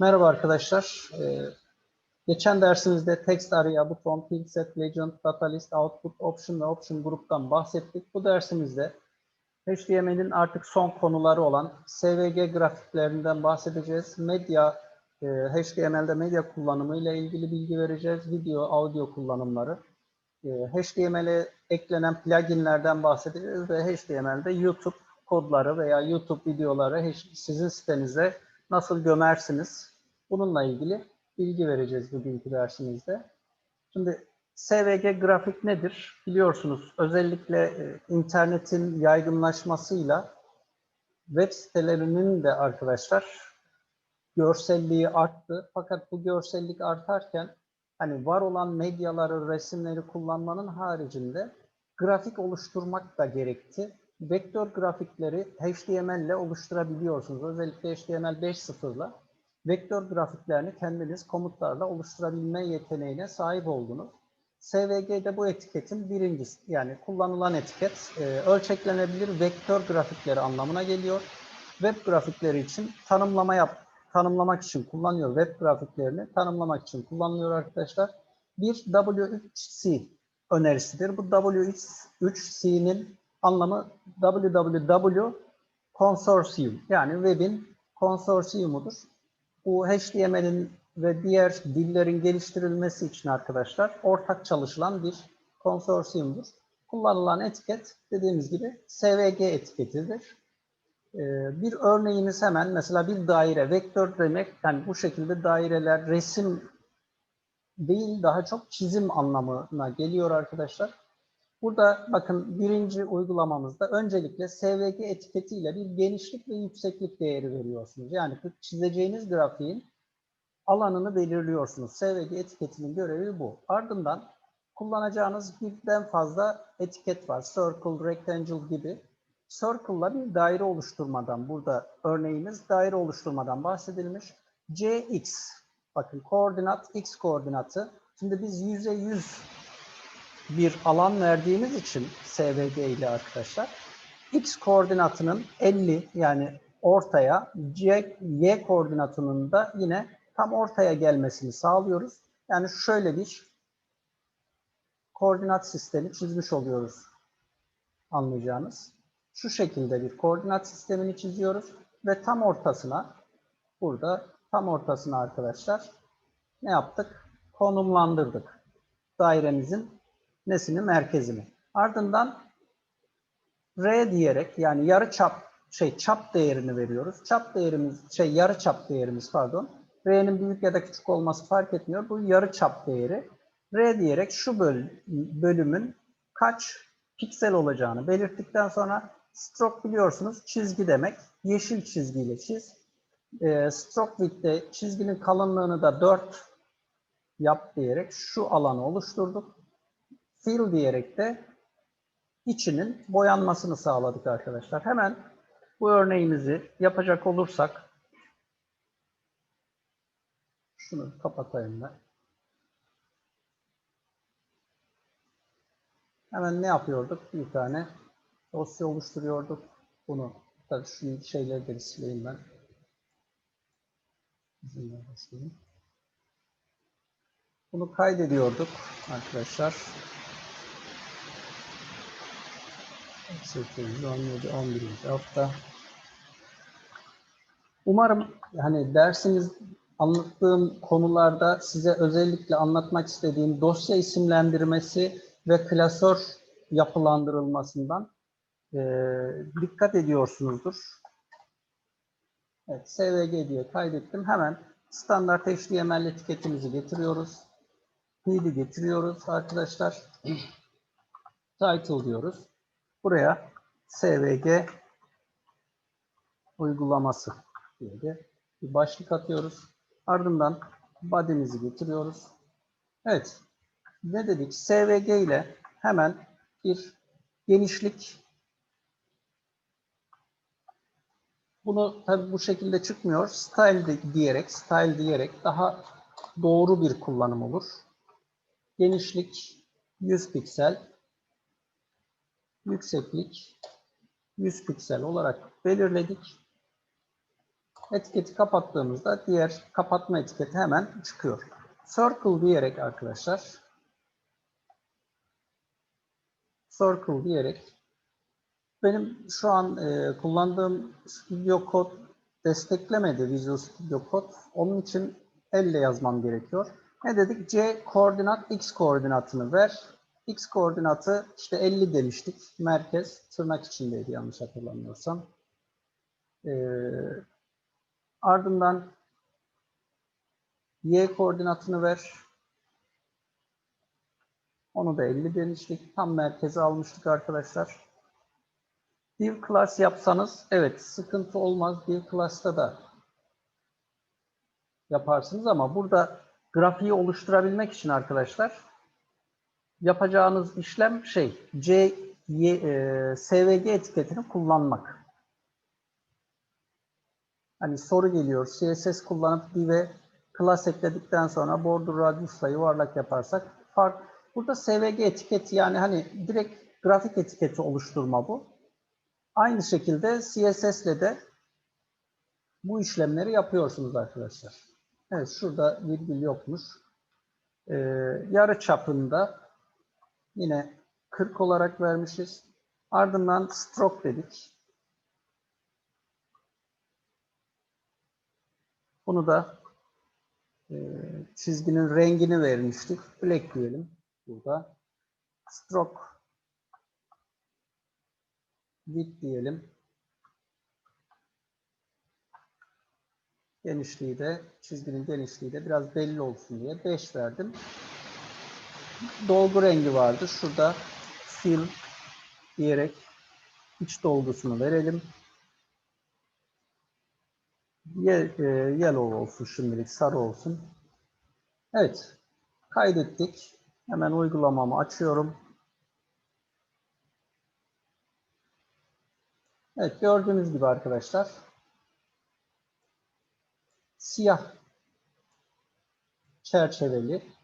Merhaba arkadaşlar. Ee, geçen dersimizde text area, buton, field set, legend, data list, output, option ve option gruptan bahsettik. Bu dersimizde HTML'in artık son konuları olan SVG grafiklerinden bahsedeceğiz. Medya, e, HTML'de medya kullanımı ile ilgili bilgi vereceğiz. Video, audio kullanımları. E, HTML'e eklenen pluginlerden bahsedeceğiz ve HTML'de YouTube kodları veya YouTube videoları sizin sitenize nasıl gömersiniz? Bununla ilgili bilgi vereceğiz bu dersimizde. Şimdi SVG grafik nedir? Biliyorsunuz özellikle e, internetin yaygınlaşmasıyla web sitelerinin de arkadaşlar görselliği arttı. Fakat bu görsellik artarken hani var olan medyaları, resimleri kullanmanın haricinde grafik oluşturmak da gerekti. Vektör grafikleri HTML ile oluşturabiliyorsunuz. Özellikle HTML 5.0 ile vektör grafiklerini kendiniz komutlarla oluşturabilme yeteneğine sahip oldunuz. SVG'de bu etiketin birincisi yani kullanılan etiket e, ölçeklenebilir vektör grafikleri anlamına geliyor. Web grafikleri için tanımlama yap tanımlamak için kullanıyor web grafiklerini tanımlamak için kullanılıyor arkadaşlar. Bir W3C önerisidir. Bu W3C'nin anlamı www konsorsiyum yani web'in konsorsiyumudur. Bu HTML'in ve diğer dillerin geliştirilmesi için arkadaşlar ortak çalışılan bir konsorsiyumdur. Kullanılan etiket dediğimiz gibi SVG etiketidir. Ee, bir örneğimiz hemen mesela bir daire, vektör demek yani bu şekilde daireler resim değil daha çok çizim anlamına geliyor arkadaşlar. Burada bakın birinci uygulamamızda öncelikle SVG etiketiyle bir genişlik ve yükseklik değeri veriyorsunuz. Yani çizeceğiniz grafiğin alanını belirliyorsunuz. SVG etiketinin görevi bu. Ardından kullanacağınız birden fazla etiket var. Circle, Rectangle gibi. Circle'la bir daire oluşturmadan, burada örneğimiz daire oluşturmadan bahsedilmiş. CX, bakın koordinat, X koordinatı. Şimdi biz yüze yüz bir alan verdiğimiz için SVG ile arkadaşlar X koordinatının 50 yani ortaya C, Y koordinatının da yine tam ortaya gelmesini sağlıyoruz. Yani şöyle bir koordinat sistemi çizmiş oluyoruz anlayacağınız. Şu şekilde bir koordinat sistemini çiziyoruz ve tam ortasına burada tam ortasına arkadaşlar ne yaptık? Konumlandırdık. Dairemizin nesini merkezini. Ardından R diyerek yani yarı çap şey çap değerini veriyoruz. Çap değerimiz şey yarı çap değerimiz pardon. R'nin büyük ya da küçük olması fark etmiyor. Bu yarı çap değeri. R diyerek şu böl bölümün kaç piksel olacağını belirttikten sonra stroke biliyorsunuz çizgi demek. Yeşil çizgiyle çiz. E, stroke width'te çizginin kalınlığını da 4 yap diyerek şu alanı oluşturduk fill diyerek de içinin boyanmasını sağladık arkadaşlar. Hemen bu örneğimizi yapacak olursak şunu kapatayım ben. Hemen ne yapıyorduk? Bir tane dosya oluşturuyorduk. Bunu tabii şu şeyleri de sileyim ben. Bunu kaydediyorduk arkadaşlar. 8, 17, 11. hafta. Umarım hani dersiniz anlattığım konularda size özellikle anlatmak istediğim dosya isimlendirmesi ve klasör yapılandırılmasından e, dikkat ediyorsunuzdur. Evet, SVG diye kaydettim. Hemen standart HTML etiketimizi getiriyoruz. Feed'i getiriyoruz arkadaşlar. Title diyoruz. Buraya SVG uygulaması diye de bir başlık atıyoruz. Ardından body'mizi getiriyoruz. Evet. Ne dedik? SVG ile hemen bir genişlik bunu tabi bu şekilde çıkmıyor. Style diyerek, style diyerek daha doğru bir kullanım olur. Genişlik 100 piksel yükseklik 100 piksel olarak belirledik. Etiketi kapattığımızda diğer kapatma etiketi hemen çıkıyor. Circle diyerek arkadaşlar Circle diyerek benim şu an e, kullandığım Studio Code desteklemedi Visual Studio Code. Onun için elle yazmam gerekiyor. Ne dedik? C koordinat X koordinatını ver. X koordinatı işte 50 demiştik. Merkez tırnak içindeydi yanlış hatırlamıyorsam. Ee, ardından Y koordinatını ver. Onu da 50 demiştik. Tam merkeze almıştık arkadaşlar. Div class yapsanız evet sıkıntı olmaz. Div class'ta da yaparsınız ama burada grafiği oluşturabilmek için arkadaşlar yapacağınız işlem şey C e, SVG etiketini kullanmak. Hani soru geliyor. CSS kullanıp div'e class ekledikten sonra border radius'la yuvarlak yaparsak fark burada SVG etiketi yani hani direkt grafik etiketi oluşturma bu. Aynı şekilde CSS ile de bu işlemleri yapıyorsunuz arkadaşlar. Evet şurada virgül yokmuş. Ee, yarı çapında yine 40 olarak vermişiz. Ardından stroke dedik. Bunu da e, çizginin rengini vermiştik. Black diyelim burada. Stroke width diyelim. Genişliği de, çizginin genişliği de biraz belli olsun diye 5 verdim. Dolgu rengi vardı. Şurada fill diyerek iç dolgusunu verelim. Ye, e, yellow olsun şimdilik, sarı olsun. Evet, kaydettik. Hemen uygulamamı açıyorum. Evet, gördüğünüz gibi arkadaşlar siyah çerçeveli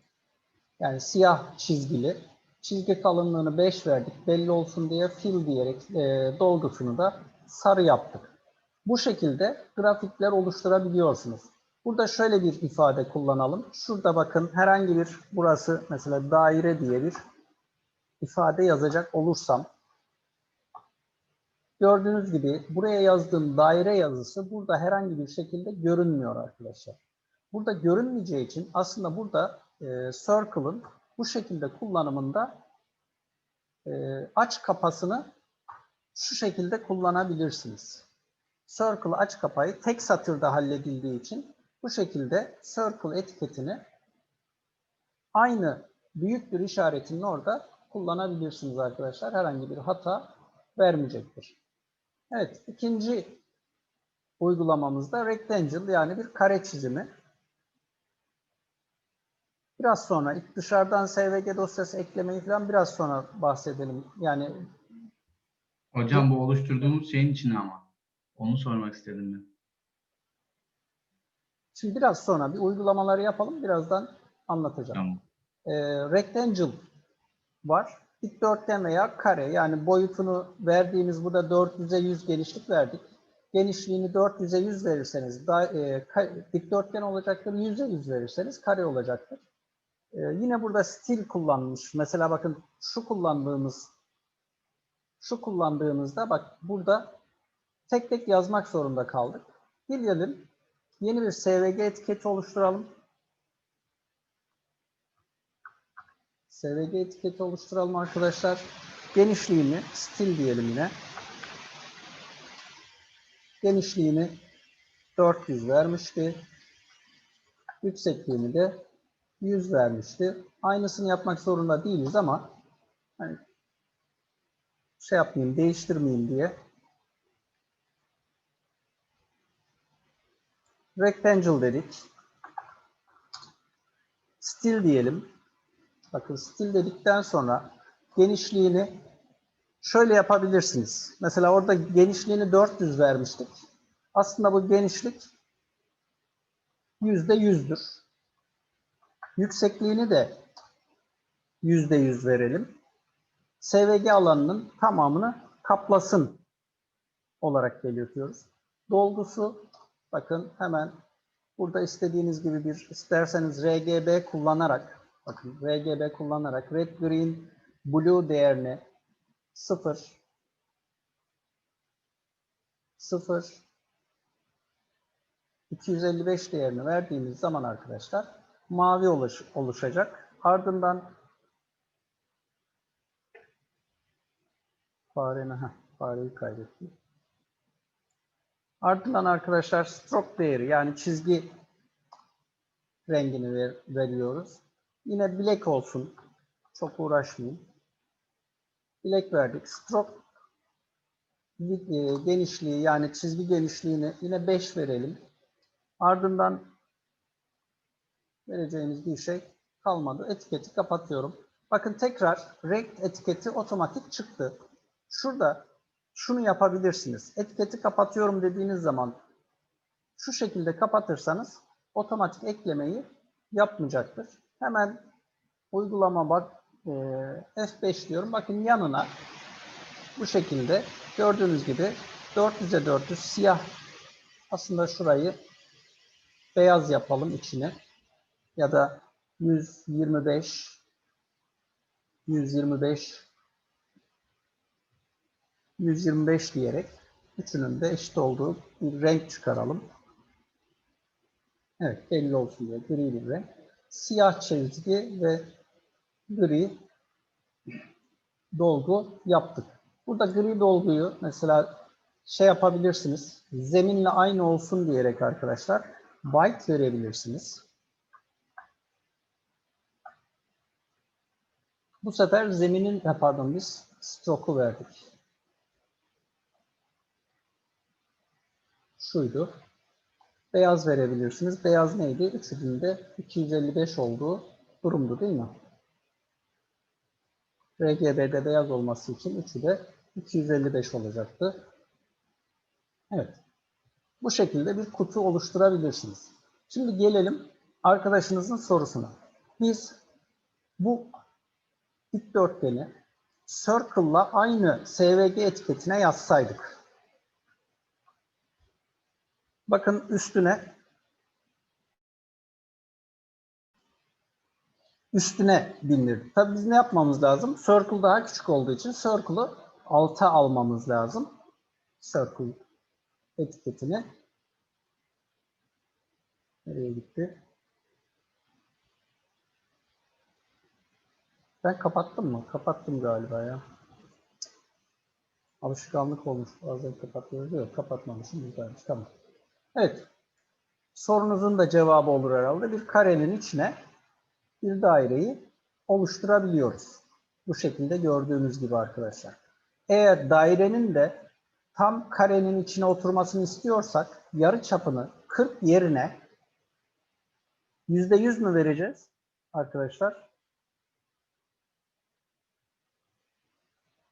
yani siyah çizgili çizgi kalınlığını 5 verdik belli olsun diye fill diyerek e, dolgusunu da sarı yaptık. Bu şekilde grafikler oluşturabiliyorsunuz. Burada şöyle bir ifade kullanalım. Şurada bakın herhangi bir burası mesela daire diye bir ifade yazacak olursam gördüğünüz gibi buraya yazdığım daire yazısı burada herhangi bir şekilde görünmüyor arkadaşlar. Burada görünmeyeceği için aslında burada e, circle'ın bu şekilde kullanımında e, aç kapasını şu şekilde kullanabilirsiniz. Circle aç kapayı tek satırda halledildiği için bu şekilde circle etiketini aynı büyük bir işaretinin orada kullanabilirsiniz arkadaşlar. Herhangi bir hata vermeyecektir. Evet, ikinci uygulamamızda rectangle yani bir kare çizimi. Biraz sonra dışarıdan SVG dosyası eklemeyi falan biraz sonra bahsedelim. Yani Hocam bu oluşturduğumuz şeyin içine ama. Onu sormak istedim ben. şimdi biraz sonra bir uygulamaları yapalım. Birazdan anlatacağım. Tamam. Ee, rectangle var. Dikdörtgen veya kare yani boyutunu verdiğimiz burada 400'e 100 genişlik verdik. Genişliğini 400'e 100 verirseniz da, e, dikdörtgen olacaktır. 100'e 100 verirseniz kare olacaktır. Ee, yine burada stil kullanmış. Mesela bakın şu kullandığımız şu kullandığımızda bak burada tek tek yazmak zorunda kaldık. Gelelim yeni bir SVG etiketi oluşturalım. SVG etiketi oluşturalım arkadaşlar. Genişliğini stil diyelim yine. Genişliğini 400 vermişti. Yüksekliğini de 100 vermişti. Aynısını yapmak zorunda değiliz ama hani şey yapmayayım, değiştirmeyeyim diye. Rectangle dedik. Stil diyelim. Bakın stil dedikten sonra genişliğini şöyle yapabilirsiniz. Mesela orada genişliğini 400 vermiştik. Aslında bu genişlik yüzde yüzdür. Yüksekliğini de yüzde yüz verelim. SVG alanının tamamını kaplasın olarak belirtiyoruz. Dolgusu Bakın hemen burada istediğiniz gibi bir isterseniz RGB kullanarak bakın RGB kullanarak red, green, blue değerini 0 0 255 değerini verdiğimiz zaman arkadaşlar mavi oluş, oluşacak. Ardından fareni, heh, fareyi kaybettim. Ardından arkadaşlar stroke değeri yani çizgi rengini ver, veriyoruz. Yine black olsun. Çok uğraşmayayım. Black verdik. Stroke e, genişliği yani çizgi genişliğini yine 5 verelim. Ardından vereceğimiz bir şey kalmadı. Etiketi kapatıyorum. Bakın tekrar renk etiketi otomatik çıktı. Şurada şunu yapabilirsiniz. Etiketi kapatıyorum dediğiniz zaman şu şekilde kapatırsanız otomatik eklemeyi yapmayacaktır. Hemen uygulama bak e, F5 diyorum. Bakın yanına bu şekilde gördüğünüz gibi 400'e 400 siyah aslında şurayı beyaz yapalım içine ya da 125 125 125 diyerek üçünün de eşit olduğu bir renk çıkaralım. Evet belli olsun diye gri bir renk. Siyah çizgi ve gri dolgu yaptık. Burada gri dolguyu mesela şey yapabilirsiniz. Zeminle aynı olsun diyerek arkadaşlar white verebilirsiniz. Bu sefer zeminin pardon biz stroke'u verdik. Şuydu. Beyaz verebilirsiniz. Beyaz neydi? Üçünün de 255 olduğu durumdu değil mi? RGB'de beyaz olması için üçü de 255 olacaktı. Evet. Bu şekilde bir kutu oluşturabilirsiniz. Şimdi gelelim arkadaşınızın sorusuna. Biz bu dikdörtgeni Circle'la aynı SVG etiketine yazsaydık. Bakın üstüne üstüne bindirdik. Tabii biz ne yapmamız lazım? Circle daha küçük olduğu için Circle'ı alta almamız lazım. Circle etiketini. Nereye gitti? Ben kapattım mı? Kapattım galiba ya. Alışkanlık olmuş. Bazen kapatıyoruz. Yok kapatmamışım. Güzelmiş. Tamam. Evet. Sorunuzun da cevabı olur herhalde. Bir karenin içine bir daireyi oluşturabiliyoruz. Bu şekilde gördüğünüz gibi arkadaşlar. Eğer dairenin de tam karenin içine oturmasını istiyorsak yarı çapını 40 yerine %100 mü vereceğiz arkadaşlar?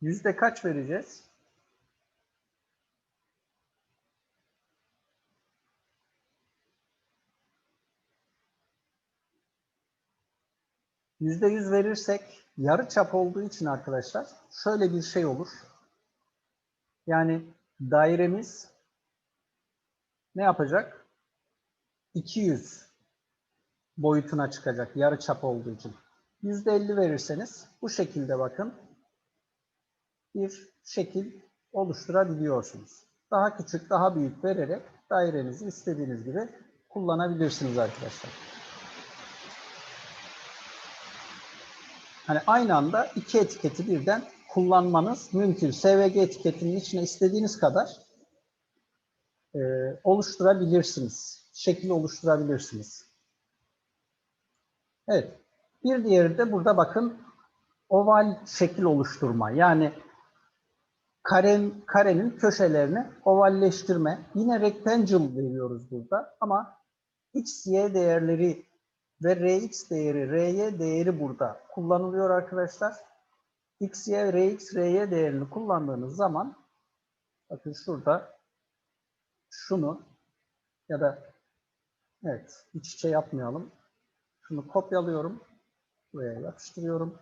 Yüzde kaç vereceğiz? Yüzde yüz verirsek yarı çap olduğu için arkadaşlar şöyle bir şey olur. Yani dairemiz ne yapacak? 200 boyutuna çıkacak yarı çap olduğu için. %50 verirseniz bu şekilde bakın bir şekil oluşturabiliyorsunuz. Daha küçük, daha büyük vererek dairenizi istediğiniz gibi kullanabilirsiniz arkadaşlar. Hani aynı anda iki etiketi birden kullanmanız mümkün. SVG etiketinin içine istediğiniz kadar e, oluşturabilirsiniz. Şekil oluşturabilirsiniz. Evet. Bir diğeri de burada bakın oval şekil oluşturma. Yani karen, karenin köşelerini ovalleştirme. Yine rectangle veriyoruz burada ama x, y değerleri ve rx değeri, ry değeri burada kullanılıyor arkadaşlar. x, y, rx, ry değerini kullandığınız zaman bakın şurada şunu ya da evet iç içe yapmayalım. Şunu kopyalıyorum. Buraya yapıştırıyorum.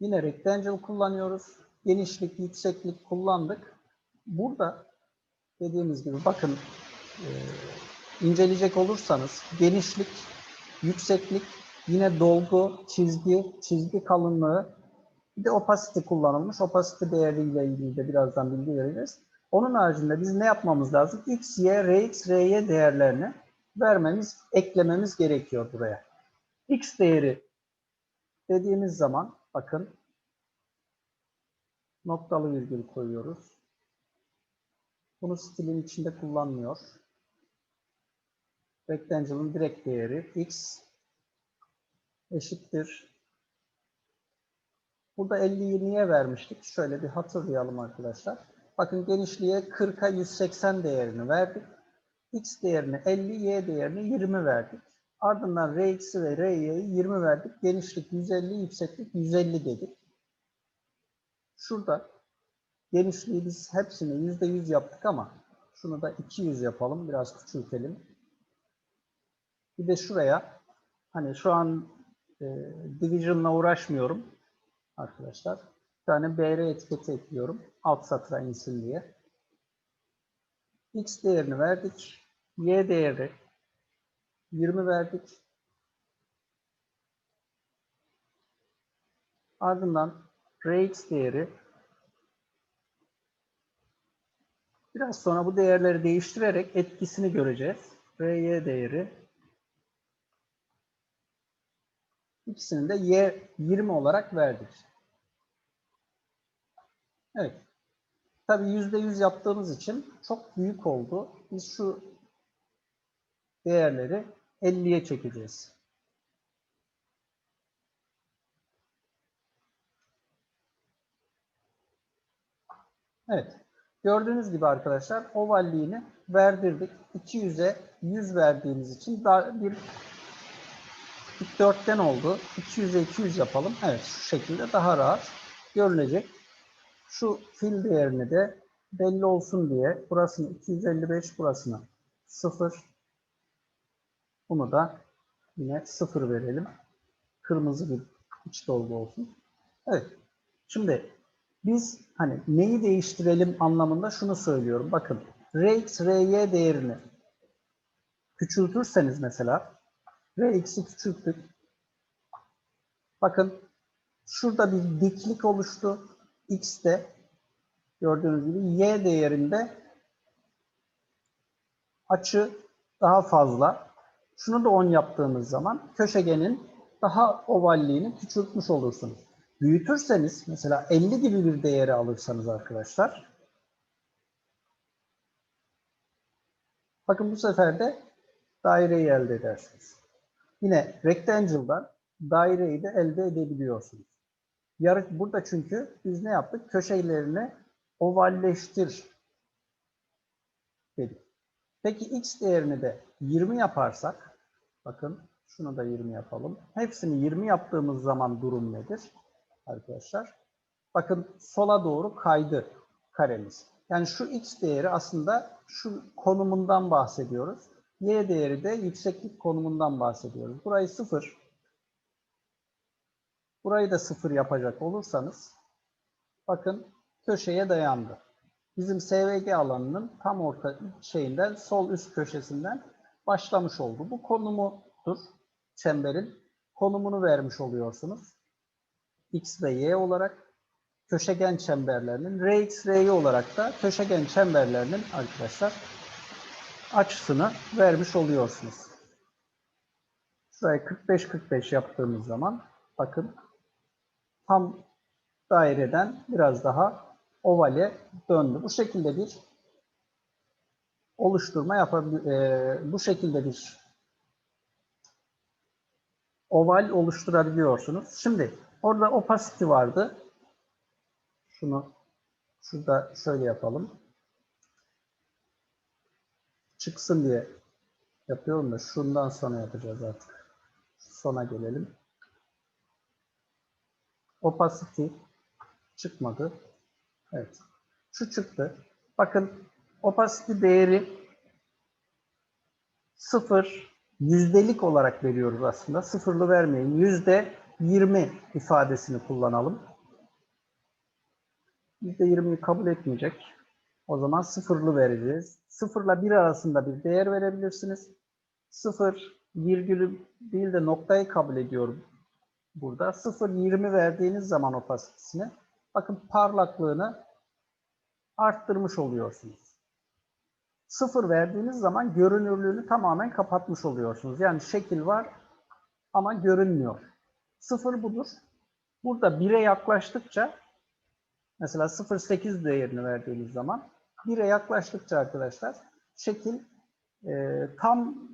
Yine rectangle kullanıyoruz. Genişlik, yükseklik kullandık. Burada dediğimiz gibi bakın e, inceleyecek olursanız genişlik, yükseklik, yine dolgu, çizgi, çizgi kalınlığı, bir de opacity kullanılmış. Opacity değeriyle ilgili de birazdan bilgi vereceğiz. Onun haricinde biz ne yapmamız lazım? X, Y, Rx, Ry değerlerini vermemiz, eklememiz gerekiyor buraya. X değeri dediğimiz zaman bakın noktalı virgül koyuyoruz. Bunu stilin içinde kullanmıyor. Rectangle'ın direkt değeri x eşittir. Burada 50'yi niye vermiştik? Şöyle bir hatırlayalım arkadaşlar. Bakın genişliğe 40'a 180 değerini verdik. X değerini 50, Y değerini 20 verdik. Ardından Rx'i ve Ry'yi 20 verdik. Genişlik 150, yükseklik 150 dedik. Şurada genişliği biz hepsini %100 yaptık ama şunu da 200 yapalım. Biraz küçültelim. Bir de şuraya hani şu an e, division'la uğraşmıyorum arkadaşlar. Bir tane BR etiketi ekliyorum. Alt satıra insin diye. X değerini verdik. Y değeri 20 verdik. Ardından Rx değeri biraz sonra bu değerleri değiştirerek etkisini göreceğiz. Ry değeri ikisini de Y 20 olarak verdik. Evet. Tabii %100 yaptığımız için çok büyük oldu. Biz şu değerleri 50'ye çekeceğiz. Evet. Gördüğünüz gibi arkadaşlar ovalliğini verdirdik. 200'e 100 verdiğimiz için daha bir dikdörtgen oldu. 200'e 200 yapalım. Evet şu şekilde daha rahat görülecek. Şu fil değerini de belli olsun diye burasını 255 burasını 0 bunu da yine 0 verelim. Kırmızı bir iç dolgu olsun. Evet. Şimdi biz hani neyi değiştirelim anlamında şunu söylüyorum. Bakın Rx, Ry değerini küçültürseniz mesela Rx'i küçülttük. Bakın şurada bir diklik oluştu. X'te gördüğünüz gibi Y değerinde açı daha fazla. Şunu da 10 yaptığımız zaman köşegenin daha ovalliğini küçültmüş olursunuz. Büyütürseniz mesela 50 gibi bir değeri alırsanız arkadaşlar bakın bu sefer de daireyi elde edersiniz. Yine rectangle'dan daireyi de elde edebiliyorsunuz. Yarı, burada çünkü biz ne yaptık? Köşelerini ovalleştir dedik. Peki x değerini de 20 yaparsak, bakın şunu da 20 yapalım. Hepsini 20 yaptığımız zaman durum nedir arkadaşlar? Bakın sola doğru kaydı karemiz. Yani şu x değeri aslında şu konumundan bahsediyoruz. Y değeri de yükseklik konumundan bahsediyoruz. Burayı 0, burayı da 0 yapacak olursanız bakın köşeye dayandı. Bizim SVG alanının tam orta şeyinden sol üst köşesinden başlamış oldu. Bu konumudur çemberin. Konumunu vermiş oluyorsunuz. X ve Y olarak köşegen çemberlerinin Rx, Ry olarak da köşegen çemberlerinin arkadaşlar açısını vermiş oluyorsunuz. Şurayı 45-45 yaptığımız zaman bakın tam daireden biraz daha ovale döndü. Bu şekilde bir oluşturma yapabilir, e, bu şekilde bir oval oluşturabiliyorsunuz. Şimdi orada opacity vardı. Şunu şurada şöyle yapalım. Çıksın diye yapıyorum da şundan sonra yapacağız artık. Sona gelelim. Opacity çıkmadı. Evet. Şu çıktı. Bakın opacity değeri 0 yüzdelik olarak veriyoruz aslında. Sıfırlı vermeyin. Yüzde 20 ifadesini kullanalım. Yüzde 20'yi kabul etmeyecek. O zaman sıfırlı vereceğiz. Sıfırla bir arasında bir değer verebilirsiniz. Sıfır virgülü değil de noktayı kabul ediyorum burada. 0.20 verdiğiniz zaman opasitesini bakın parlaklığını arttırmış oluyorsunuz. 0 verdiğiniz zaman görünürlüğünü tamamen kapatmış oluyorsunuz. Yani şekil var ama görünmüyor. 0 budur. Burada 1'e yaklaştıkça mesela 0.8 değerini verdiğiniz zaman 1'e yaklaştıkça arkadaşlar şekil e, tam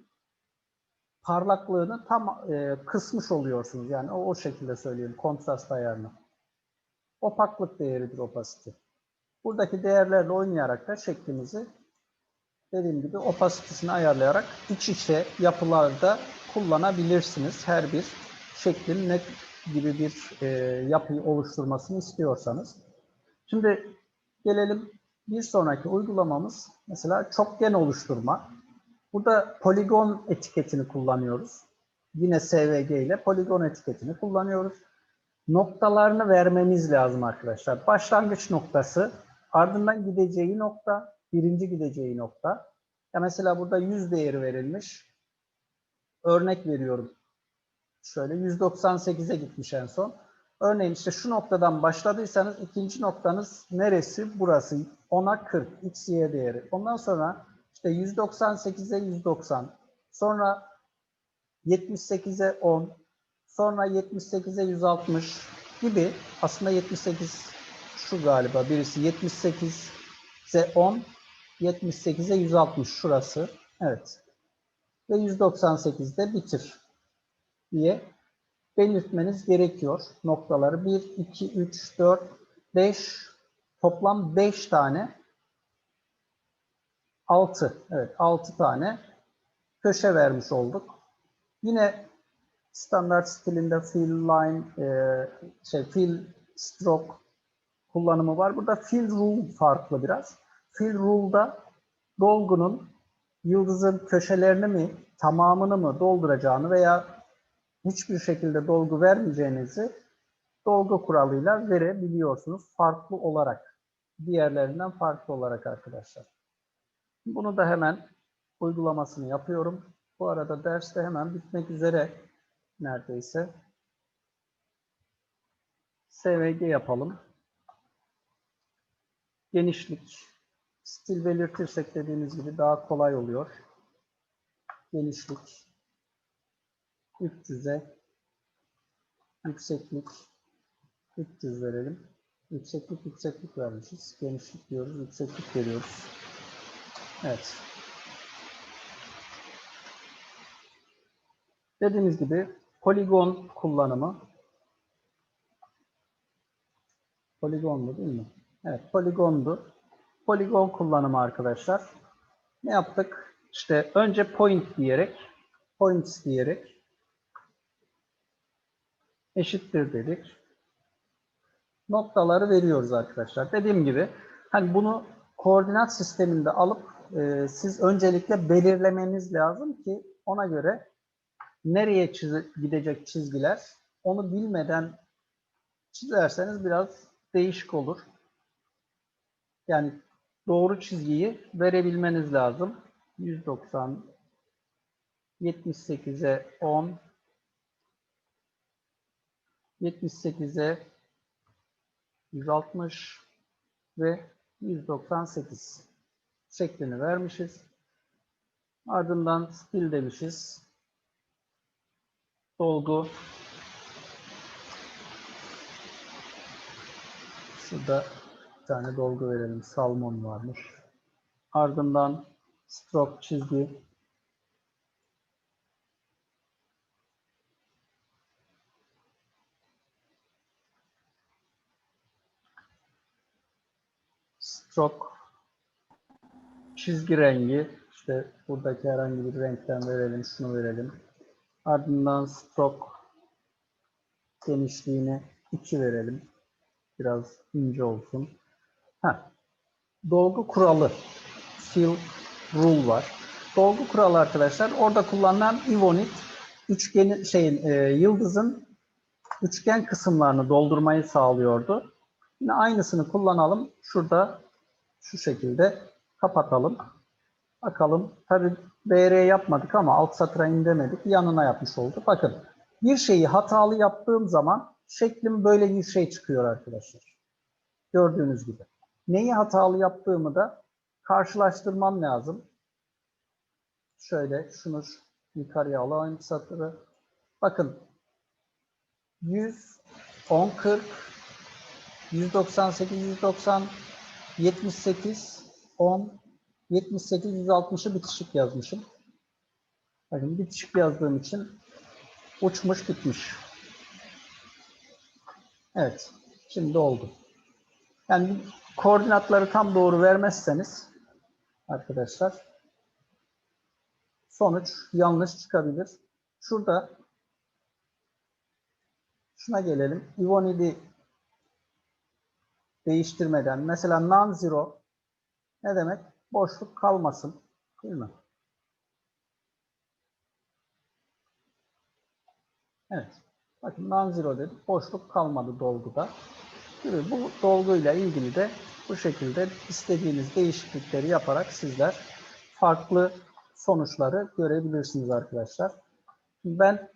parlaklığını tam e, kısmış oluyorsunuz. Yani o, o şekilde söyleyeyim kontrast ayarını. Opaklık değeridir opacity. Buradaki değerlerle oynayarak da şeklimizi dediğim gibi opasitesini ayarlayarak iç içe yapılarda kullanabilirsiniz. Her bir şeklin ne gibi bir e, yapıyı oluşturmasını istiyorsanız. Şimdi gelelim bir sonraki uygulamamız mesela çokgen oluşturma. Burada poligon etiketini kullanıyoruz. Yine SVG ile poligon etiketini kullanıyoruz. Noktalarını vermemiz lazım arkadaşlar. Başlangıç noktası, ardından gideceği nokta, birinci gideceği nokta. Ya mesela burada 100 değeri verilmiş. Örnek veriyorum. Şöyle 198'e gitmiş en son. Örneğin işte şu noktadan başladıysanız ikinci noktanız neresi? Burası. 10'a 40. X, Y değeri. Ondan sonra işte 198'e 190. Sonra 78'e 10. Sonra 78'e 160 gibi. Aslında 78 şu galiba birisi 78'e 10. 78'e 160 şurası. Evet. Ve 198'de bitir diye belirtmeniz gerekiyor. Noktaları 1, 2, 3, 4, 5 toplam 5 tane 6. Evet 6 tane köşe vermiş olduk. Yine standart stilinde fill line, e, şey fill stroke kullanımı var. Burada fill rule farklı biraz. Fill rule'da dolgunun yıldızın köşelerini mi, tamamını mı dolduracağını veya hiçbir şekilde dolgu vermeyeceğinizi dolgu kuralıyla verebiliyorsunuz. Farklı olarak. Diğerlerinden farklı olarak arkadaşlar. Bunu da hemen uygulamasını yapıyorum. Bu arada ders de hemen bitmek üzere neredeyse. SVG yapalım. Genişlik. Stil belirtirsek dediğimiz gibi daha kolay oluyor. Genişlik. 300'e yükseklik 300 verelim. Yükseklik yükseklik vermişiz. Genişlik diyoruz, yükseklik veriyoruz. Evet. Dediğimiz gibi poligon kullanımı poligondu değil mi? Evet, poligondu. Poligon kullanımı arkadaşlar. Ne yaptık? İşte önce point diyerek points diyerek eşittir dedik. Noktaları veriyoruz arkadaşlar. Dediğim gibi hani bunu koordinat sisteminde alıp e, siz öncelikle belirlemeniz lazım ki ona göre nereye çiz- gidecek çizgiler onu bilmeden çizerseniz biraz değişik olur. Yani doğru çizgiyi verebilmeniz lazım. 190 78'e 10 78'e 160 ve 198 şeklini vermişiz. Ardından stil demişiz. Dolgu. Şurada bir tane dolgu verelim. Salmon varmış. Ardından stroke çizgi. Stroke çizgi rengi işte buradaki herhangi bir renkten verelim, şunu verelim. Ardından stroke genişliğini 2 verelim. Biraz ince olsun. Heh. Dolgu kuralı fill rule var. Dolgu kuralı arkadaşlar orada kullanılan ivonit üçgenin şeyin e, yıldızın üçgen kısımlarını doldurmayı sağlıyordu. Yine aynısını kullanalım. Şurada şu şekilde kapatalım. Bakalım. Tabi BR yapmadık ama alt satıra indirmedik. Yanına yapmış olduk. Bakın bir şeyi hatalı yaptığım zaman şeklim böyle bir şey çıkıyor arkadaşlar. Gördüğünüz gibi. Neyi hatalı yaptığımı da karşılaştırmam lazım. Şöyle şunu yukarıya alayım satırı. Bakın 100, 10, 40, 198, 190, 78, 10, 78, 160'ı bitişik yazmışım. Bakın bitişik yazdığım için uçmuş gitmiş. Evet. Şimdi oldu. Yani koordinatları tam doğru vermezseniz arkadaşlar sonuç yanlış çıkabilir. Şurada şuna gelelim. Ivonid'i değiştirmeden mesela non-zero ne demek? Boşluk kalmasın. Değil mi? Evet. Bakın non-zero dedik. Boşluk kalmadı dolguda. Gibi bu dolguyla ilgili de bu şekilde istediğiniz değişiklikleri yaparak sizler farklı sonuçları görebilirsiniz arkadaşlar. Ben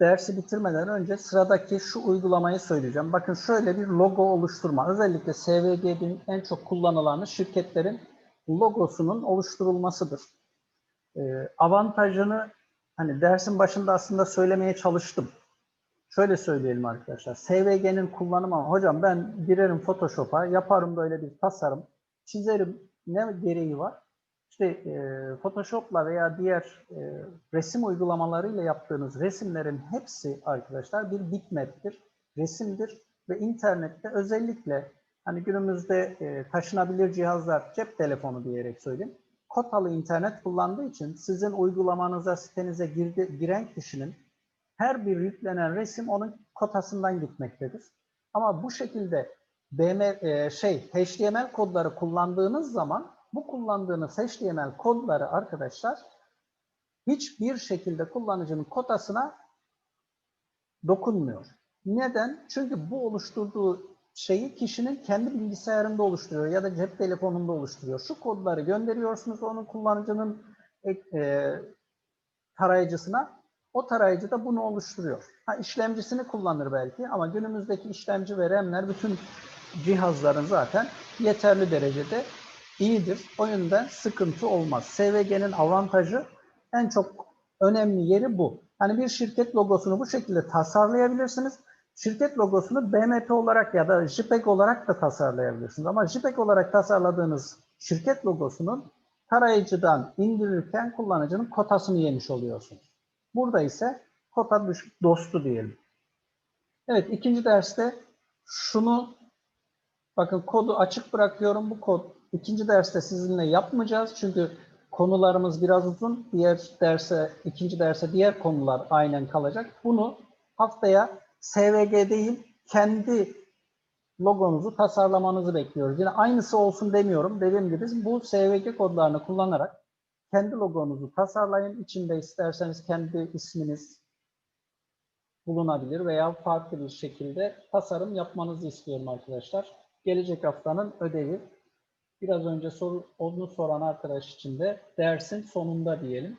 dersi bitirmeden önce sıradaki şu uygulamayı söyleyeceğim. Bakın şöyle bir logo oluşturma. Özellikle SVG'nin en çok kullanılanı şirketlerin logosunun oluşturulmasıdır. Ee, avantajını hani dersin başında aslında söylemeye çalıştım. Şöyle söyleyelim arkadaşlar. SVG'nin kullanımı hocam ben girerim Photoshop'a yaparım böyle bir tasarım çizerim ne gereği var? İşte e, Photoshop'la veya diğer e, resim uygulamalarıyla yaptığınız resimlerin hepsi arkadaşlar bir bitmap'tir, resimdir ve internette özellikle hani günümüzde e, taşınabilir cihazlar, cep telefonu diyerek söyleyeyim, kotalı internet kullandığı için sizin uygulamanıza, sitenize girdi, giren kişinin her bir yüklenen resim onun kotasından gitmektedir. Ama bu şekilde BM, e, şey HTML kodları kullandığınız zaman bu kullandığınız HTML kodları arkadaşlar hiçbir şekilde kullanıcının kotasına dokunmuyor. Neden? Çünkü bu oluşturduğu şeyi kişinin kendi bilgisayarında oluşturuyor ya da cep telefonunda oluşturuyor. Şu kodları gönderiyorsunuz onun kullanıcının e, tarayıcısına. O tarayıcı da bunu oluşturuyor. Ha, işlemcisini kullanır belki ama günümüzdeki işlemci ve RAM'ler bütün cihazların zaten yeterli derecede iyidir. O sıkıntı olmaz. SVG'nin avantajı en çok önemli yeri bu. Hani bir şirket logosunu bu şekilde tasarlayabilirsiniz. Şirket logosunu BMP olarak ya da JPEG olarak da tasarlayabilirsiniz. Ama JPEG olarak tasarladığınız şirket logosunun tarayıcıdan indirirken kullanıcının kotasını yemiş oluyorsunuz. Burada ise kota dostu diyelim. Evet ikinci derste şunu bakın kodu açık bırakıyorum. Bu kod ikinci derste sizinle yapmayacağız. Çünkü konularımız biraz uzun. Diğer derse, ikinci derse diğer konular aynen kalacak. Bunu haftaya SVG değil, kendi logonuzu tasarlamanızı bekliyoruz. Yine aynısı olsun demiyorum. Dediğim gibi bu SVG kodlarını kullanarak kendi logonuzu tasarlayın. İçinde isterseniz kendi isminiz bulunabilir veya farklı bir şekilde tasarım yapmanızı istiyorum arkadaşlar. Gelecek haftanın ödevi biraz önce soru, onu soran arkadaş için de dersin sonunda diyelim.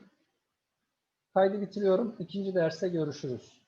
Kaydı bitiriyorum. İkinci derste görüşürüz.